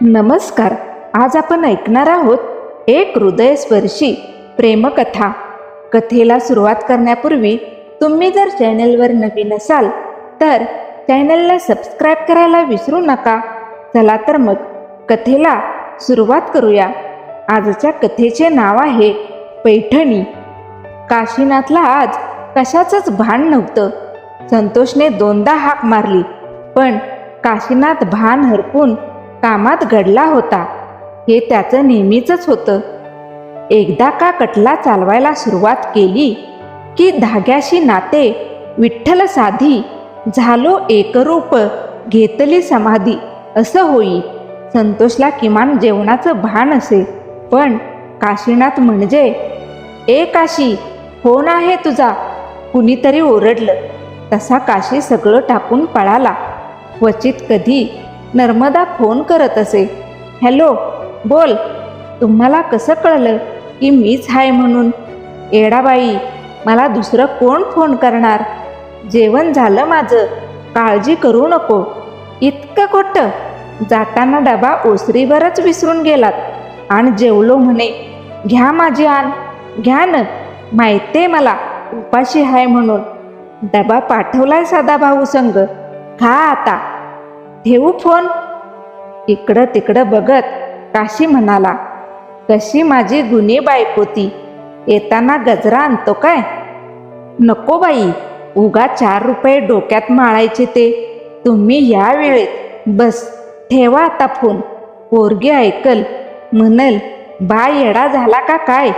नमस्कार आज आपण ऐकणार आहोत एक हृदयस्पर्शी प्रेमकथा. कथेला सुरुवात करण्यापूर्वी तुम्ही जर चॅनलवर नवीन असाल तर चॅनलला सबस्क्राईब करायला विसरू नका. चला तर मग कथेला सुरुवात करूया. आजच्या कथेचे नाव आहे पैठणी. काशीनाथला आज कशाचंच भान नव्हतं. संतोषने दोनदा हाक मारली पण काशीनाथ भान हरपून कामात घडला होता. हे त्याचं नेहमीच होतं. एकदा का कटला चालवायला सुरुवात केली की धाग्याशी नाते विठ्ठल साधी झालो एकरूप घेतली समाधी असं होई. संतोषला किमान जेवणाचं भान असे. पण काशीनाथ म्हणजे ए काशी फोन आहे तुझा? कुणीतरी ओरडलं. तसा काशी सगळं टाकून पळाला. क्वचित कधी नर्मदा फोन करत असे. हॅलो बोल. तुम्हाला कसं कळलं की मीच आहे म्हणून? येडाबाई मला दुसरं कोण फोन करणार? जेवण झालं माझं. काळजी करू नको. इतकं खोटं? जाताना डबा ओसरीवरच विसरून गेलात. आणि जेवलो म्हणे घ्या माझी आण. घ्या न. माहितीये मला उपाशी आहे म्हणून. डबा पाठवलाय साधा भाऊ संग. खा आता. घेऊ फोन? इकडं तिकडं बघत काशी म्हणाला कशी माझी गुन्हे बायकोती येताना गजरा आणतो काय? नको बाई उगा चार रुपये डोक्यात माळायचे ते. तुम्ही या वेळेत बस ठेवा आता फोन. पोरगी ऐकल म्हणल बा येडा झाला का काय?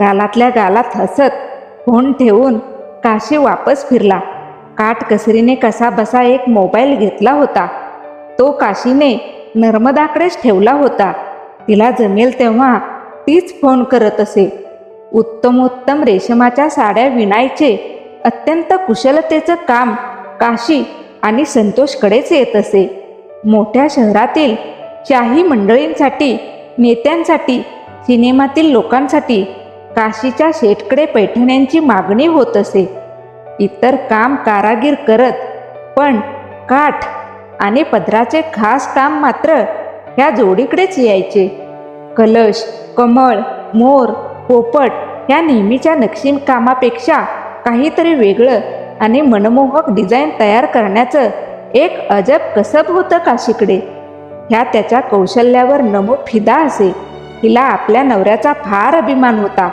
गालातल्या गालात हसत फोन ठेवून काशी वापस फिरला. काटकसरीने कसा बसा एक मोबाईल घेतला होता. तो काशीने नर्मदाकडेच ठेवला होता. तिला जमेल तेव्हा तीच फोन करत असे. उत्तमोत्तम रेशमाच्या साड्या विणायचे. अत्यंत कुशलतेचं काम काशी आणि संतोषकडेच येत असे. मोठ्या शहरातील शाही मंडळींसाठी नेत्यांसाठी सिनेमातील लोकांसाठी काशीच्या शेटकडे पैठण्यांची मागणी होत असे. इतर काम कारागीर करत पण काठ आणि पदराचे खास काम मात्र ह्या जोडीकडेच यायचे. कलश कमळ मोर पोपट ह्या नेहमीच्या नक्षी कामापेक्षा काहीतरी वेगळं आणि मनमोहक डिझाईन तयार करण्याचं एक अजब कसब होतं काशीकडे. ह्या त्याच्या कौशल्यावर नमो फिदा असे. तिला आपल्या नवऱ्याचा फार अभिमान होता.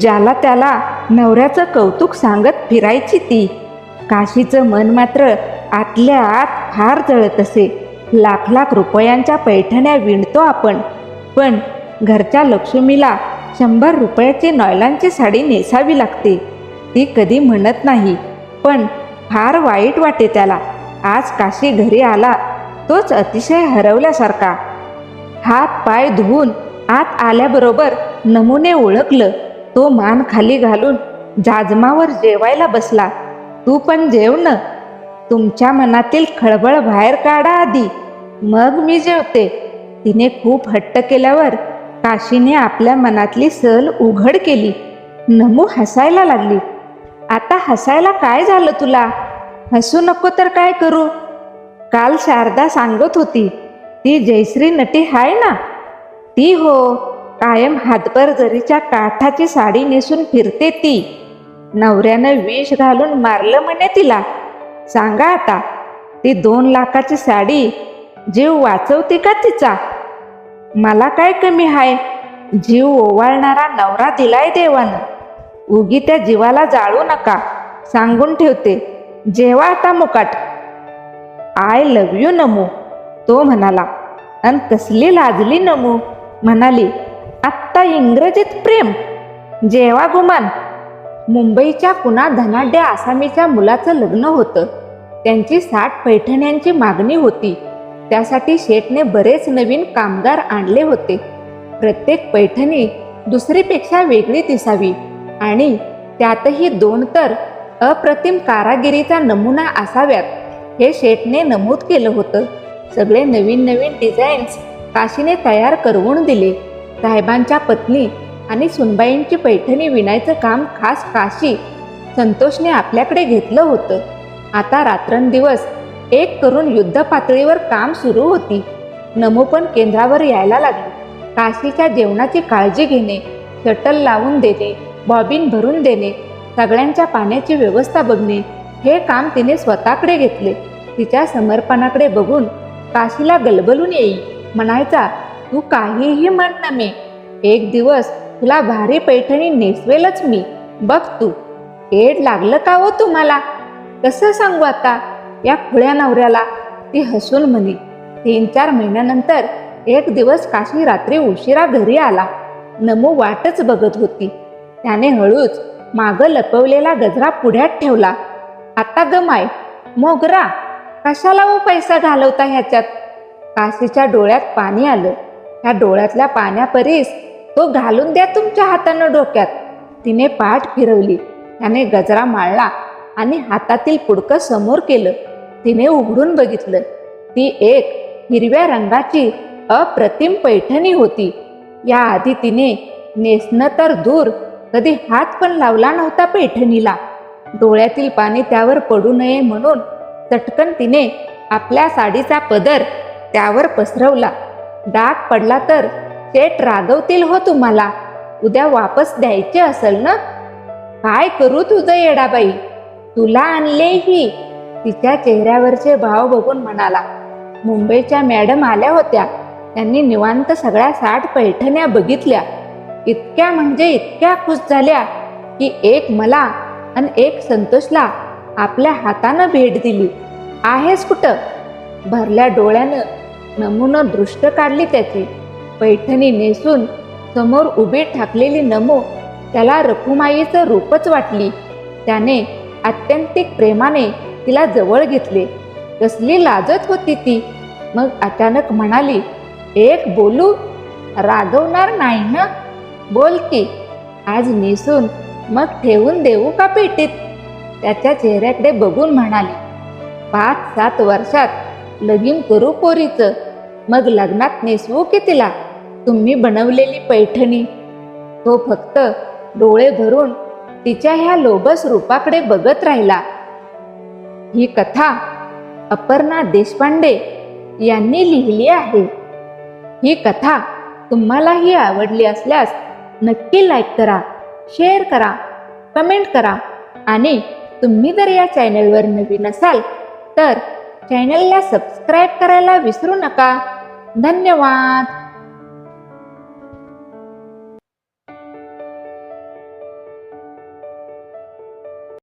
ज्याला त्याला नवऱ्याचं कौतुक सांगत फिरायची ती. काशीचं मन मात्र आतल्या आत फार जळत असे. लाख लाख रुपयांच्या पैठण्या विणतो आपण. पण घरच्या लक्ष्मीला शंभर रुपयाची नॉयलांची साडी नेसावी लागते. ती कधी म्हणत नाही पण फार वाईट वाटे त्याला. आज काशी घरी आला तोच अतिशय हरवल्यासारखा. हात पाय धुवून आत आल्याबरोबर नमुने ओळखलं. तो मान खाली घालून जाजमावर जेवायला बसला. तू पण जेव न तुमच्या मनातील खळबळ बाहेर काढा आधी. मग मी जेवते. तिने खूप हट्ट केल्यावर काशीने आपल्या मनातली सल उघड केली. नमू हसायला लागली. आता हसायला काय झालं तुला? हसू नको तर काय करू? काल शारदा सांगत होती ती जयश्री नटी हाय ना? ती हो. कायम हातभर जरीच्या काठाची साडी नेसून फिरते ती. नवऱ्यानं विष घालून मारलं म्हणे तिला. सांगा आता ती दोन लाखाची साडी जीव वाचवते का तिचा? मला काय कमी हाय? जीव ओवाळणारा नवरा दिलाय देवानं. उगी त्या जीवाला जाळू नका सांगून ठेवते. जेव्हा आता मुकाट. आय लव यू नमू तो म्हणाला. अन कसली लाजली नमू म्हणाली आत्ता इंग्रजीत प्रेम जेवा गुमान. मुंबईच्या पुन्हा धनाढ्य आसामीच्या मुलाचं लग्न होतं त्यांची साठ पैठण्यांची मागणी होती. त्यासाठी शेठने बरेच नवीन कामगार आणले होते. प्रत्येक पैठणी दुसरीपेक्षा वेगळी दिसावी आणि त्यातही दोन तर अप्रतिम कारागिरीचा नमुना असाव्यात हे शेठने नमूद केलं होतं. सगळे नवीन नवीन डिझाईन्स काशीने तयार करवून दिले. साहेबांच्या पत्नी आणि सुनबाईंची पैठणी विणायचं काम खास काशी संतोषने आपल्याकडे घेतलं होतं. आता रात्रंदिवस एक करून युद्ध पातळीवर काम सुरू होती. नमो पण केंद्रावर यायला लागली. काशीच्या जेवणाची काळजी घेणे शटल लावून देणे बॉबिन भरून देणे सगळ्यांच्या पाण्याची व्यवस्था बघणे हे काम तिने स्वतःकडे घेतले. तिच्या समर्पणाकडे बघून काशीला गलबलून येई. म्हणायचा तू काहीही म्हण ना मी. एक दिवस तुला भारी पैठणी नेसवेलच मी. बघ तू. एड लागलं का हो तुम्हाला? कसं सांगू आता? या खुळ्या नवऱ्याला ती हसून म्हणे तीन चार महिन्यानंतर एक दिवस काशी रात्री उशिरा घरी आला. नमो वाटच बघत होती. त्याने हळूच माग लपवलेला गजरा पुढ्यात ठेवला. आता गमाय मोगरा कशाला वो पैसा घालवता ह्याच्यात? काशीच्या डोळ्यात पाणी आलं. ह्या डोळ्यातल्या पाण्यापरीस तो घालून द्या तुमच्या हातानं डोक्यात. तिने पाठ फिरवली. त्याने गजरा माळला. आणि हातातील पुडकं समोर केलं. तिने उघडून बघितलं. ती एक हिरव्या रंगाची अप्रतिम पैठणी होती. याआधी तिने नेसणं तर दूर कधी हात पण लावला नव्हता पैठणीला. डोळ्यातील पाणी त्यावर पडू नये म्हणून चटकन तिने आपल्या साडीचा पदर त्यावर पसरवला. डाग पडला तर सेट रागवतील हो तुम्हाला. उद्या वापस द्यायचे असेल ना? काय करू तुझं येडाबाई? तुला आणले ही तिच्या चेहऱ्यावरचे भाव बघून म्हणाला मुंबईच्या मॅडम आल्या होत्या. त्यांनी निवांत सगळ्या साठ पैठण्या बघितल्या. इतक्या म्हणजे इतक्या खुश झाल्या की एक मला आणि एक संतोषला आपल्या हातानं भेट दिली. आहेस कुठं? भरल्या डोळ्यानं नमूनं दृष्ट काढली त्याची. पैठणी नेसून समोर उभी ठाकलेली नमो त्याला रखुमाईचं रूपच वाटली. त्याने आत्यंतिक प्रेमाने तिला जवळ घेतले. कसली लाजत होती ती. मग अचानक म्हणाली एक बोलू? रागवणार नाही ना? बोल की. आज नेसून मग ठेवून देऊ का पेटीत? त्याच्या चेहऱ्याकडे बघून म्हणाली पाच सात वर्षात लगीन करू पोरीचं. मग लग्नात नेसवू की तिला? तुम्ही बनवलेली पैठणी. तो फक्त डोळे भरून तिच्या ह्या लोबस रूपाकडे बघत राहिला. ही कथा अपर्णा देशपांडे यांनी लिहिली आहे. ही कथा तुम्हालाही आवडली असल्यास नक्की लाईक करा शेअर करा कमेंट करा आणि तुम्ही जर या चॅनलवर नवीन असाल तर चॅनलला सबस्क्राईब करायला विसरू नका. धन्यवाद!